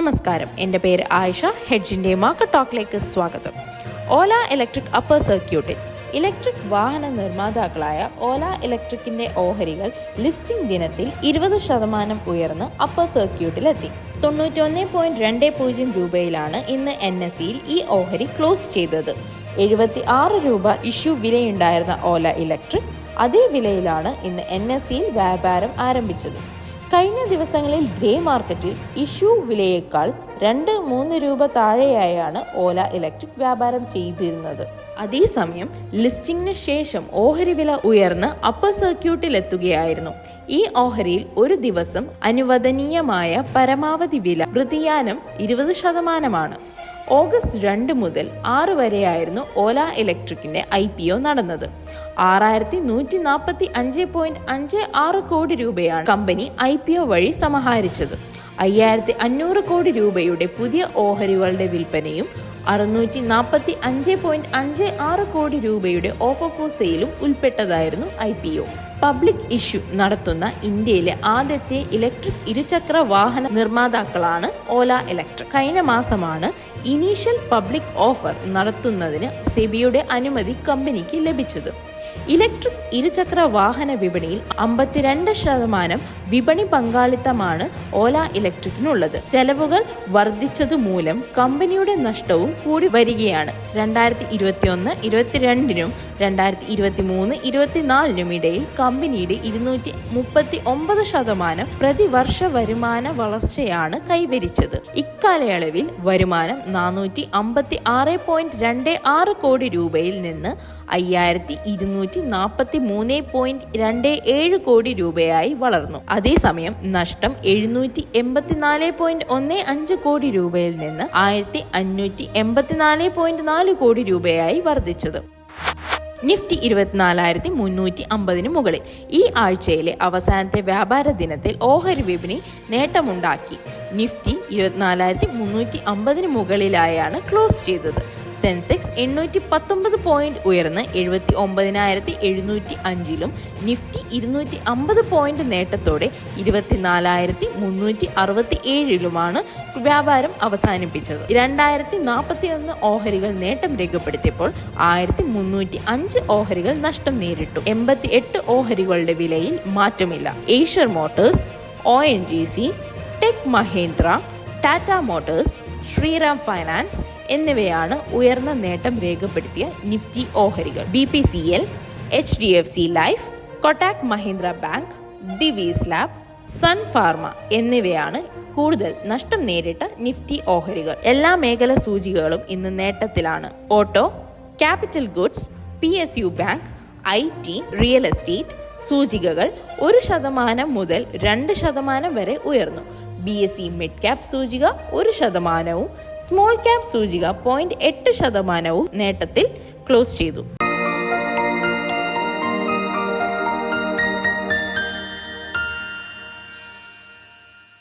നമസ്കാരം. എന്റെ പേര് ആയിഷ. ഹെഡ്ജിന്റെ മാർക്കറ്റ് ടോക്കിലേക്ക് സ്വാഗതം. ഓല ഇലക്ട്രിക് അപ്പർ സർക്യൂട്ടിൽ ഇലക്ട്രിക് വാഹന നിർമ്മാതാക്കളായ ഓല ഇലക്ട്രിക്കിന്റെ ഓഹരികൾ ലിസ്റ്റിംഗ് ദിനത്തിൽ ഇരുപത് ശതമാനം ഉയർന്ന് അപ്പർ സർക്യൂട്ടിലെത്തി. തൊണ്ണൂറ്റൊന്ന് പോയിന്റ് രണ്ട് പൂജ്യം രൂപയിലാണ് ഇന്ന് എൻ എസ് സിയിൽ ഈ ഓഹരി ക്ലോസ് ചെയ്തത്. എഴുപത്തി ആറ് രൂപ ഇഷ്യൂ വിലയുണ്ടായിരുന്ന ഓല ഇലക്ട്രിക് അതേ വിലയിലാണ് ഇന്ന് എൻ എസ് സിയിൽ വ്യാപാരം ആരംഭിച്ചത്. കഴിഞ്ഞ ദിവസങ്ങളിൽ ഗ്രേ മാർക്കറ്റിൽ ഇഷ്യൂ വിലയേക്കാൾ രണ്ട് മൂന്ന് രൂപ താഴെയായാണ് ഓല ഇലക്ട്രിക് വ്യാപാരം ചെയ്തിരുന്നത്. അതേസമയം ലിസ്റ്റിംഗിന് ശേഷം ഓഹരി വില ഉയർന്ന് അപ്പർ സർക്യൂട്ടിൽ എത്തുകയായിരുന്നു ഈ ഓഹരിയിൽ ഒരു ദിവസം അനുവദനീയമായ പരമാവധി വില വൃതിയാനം ഇരുപത് ശതമാനമാണ്. ഓഗസ്റ്റ് രണ്ട് മുതൽ ആറ് വരെയായിരുന്നു ഓല ഇലക്ട്രിക്കിന്റെ ഐ പി ഒ നടന്നത്. ആറായിരത്തി നൂറ്റി നാൽപ്പത്തി അഞ്ച് പോയിന്റ് അഞ്ച് ആറ് കോടി രൂപയാണ് കമ്പനി ഐ പി ഒ വഴി സമാഹരിച്ചത്. അയ്യായിരത്തി അഞ്ഞൂറ് കോടി രൂപയുടെ പുതിയ ഓഹരികളുടെ വിൽപ്പനയും അറുന്നൂറ്റി നാൽപ്പത്തി അഞ്ച് പോയിന്റ് അഞ്ച് ആറ് കോടി രൂപയുടെ ഓഫർ ഫോർ സെയിലും ഉൾപ്പെട്ടതായിരുന്നു I P O. Public issue നടത്തുന്ന ഇന്ത്യയിലെ ആദ്യത്തെ ഇലക്ട്രിക് ഇരുചക്ര വാഹന നിർമ്മാതാക്കളാണ് ഓല ഇലക്ട്രിക്. കഴിഞ്ഞ മാസമാണ് ഇനീഷ്യൽ പബ്ലിക് ഓഫർ നടത്തുന്നതിന് സെബിയുടെ അനുമതി കമ്പനിക്ക് ലഭിച്ചത്. ഇലക്ട്രിക് ഇരുചക്ര വാഹന വിപണിയിൽ അമ്പത്തിരണ്ട് ശതമാനം വിപണി പങ്കാളിത്തമാണ് ഓല ഇലക്ട്രിക്കിനുള്ളത്. ചെലവുകൾ വർദ്ധിച്ചത് മൂലം കമ്പനിയുടെ നഷ്ടവും കൂടി വരികയാണ്. രണ്ടായിരത്തി ഇരുപത്തിയൊന്ന് ഇരുപത്തിരണ്ടിനും രണ്ടായിരത്തി ഇരുപത്തി മൂന്ന് ഇരുപത്തിനാലിനും ഇടയിൽ കമ്പനിയുടെ ഇരുന്നൂറ്റി മുപ്പത്തി ഒമ്പത് ശതമാനം പ്രതിവർഷ വരുമാന വളർച്ചയാണ് കൈവരിച്ചത്. ഇക്കാലയളവിൽ വരുമാനം നാനൂറ്റി അമ്പത്തി ആറ് പോയിന്റ് രണ്ട് ആറ് കോടി രൂപയിൽ നിന്ന് അയ്യായിരത്തി ഇരുന്നൂറ്റി നാൽപ്പത്തി മൂന്ന് പോയിന്റ് രണ്ട് ഏഴ് കോടി രൂപയായി വളർന്നു. അതേസമയം നഷ്ടം എഴുന്നൂറ്റി എൺപത്തിനാല് പോയിന്റ് ഒന്ന് അഞ്ച് കോടി രൂപയിൽ നിന്ന് ആയിരത്തി അഞ്ഞൂറ്റി എൺപത്തിനാല് പോയിന്റ് നാല് കോടി രൂപയായി വർദ്ധിച്ചത്. നിഫ്റ്റി ഇരുപത്തിനാലായിരത്തി മുന്നൂറ്റി അമ്പതിന് മുകളിൽ. ഈ ആഴ്ചയിലെ അവസാനത്തെ വ്യാപാര ദിനത്തിൽ ഓഹരി വിപണി നേട്ടമുണ്ടാക്കി. നിഫ്റ്റി ഇരുപത്തിനാലായിരത്തി മുന്നൂറ്റി അമ്പതിന് മുകളിലായാണ് ക്ലോസ് ചെയ്തത്. സെൻസെക്സ് എണ്ണൂറ്റി പത്തൊമ്പത് പോയിന്റ് ഉയർന്ന് എഴുപത്തി ഒമ്പതിനായിരത്തി എഴുന്നൂറ്റി അഞ്ചിലും നിഫ്റ്റി ഇരുന്നൂറ്റി അമ്പത് പോയിന്റ് നേട്ടത്തോടെ ഇരുപത്തിനാലായിരത്തി മുന്നൂറ്റി അറുപത്തി ഏഴിലുമാണ് വ്യാപാരം അവസാനിപ്പിച്ചത്. രണ്ടായിരത്തി നാൽപ്പത്തി ഒന്ന് ഓഹരികൾ നേട്ടം രേഖപ്പെടുത്തിയപ്പോൾ ആയിരത്തി മുന്നൂറ്റി അഞ്ച് ഓഹരികൾ നഷ്ടം നേരിട്ടു. എൺപത്തി എട്ട് ഓഹരികളുടെ വിലയിൽ മാറ്റമില്ല. Eicher motors O N G C tech Mahindra Tata motors Shriram finance എന്നിവയാണ് ഉയർന്ന നേട്ടം രേഖപ്പെടുത്തിയ നിഫ്റ്റി ഓഹരികൾ. B P C L H D F C life Kotak Mahindra bank Divi's lab Sun Pharma എന്നിവയാണ് കൂടുതൽ നഷ്ടം നേരിട്ട നിഫ്റ്റി ഓഹരികൾ. എല്ലാ മേഖല സൂചികകളും ഇന്ന് നേട്ടത്തിലാണ്. Auto capital goods P S U bank I T real estate സൂചികകൾ ഒരു ശതമാനം മുതൽ രണ്ട് ശതമാനം വരെ ഉയർന്നു. B S C mid cap സൂചിക ഒരു ശതമാനവും സ്മോൾ ക്യാപ് സൂചിക പോയിന്റ് എട്ട് ശതമാനവും നേട്ടത്തിൽ ക്ലോസ് ചെയ്തു.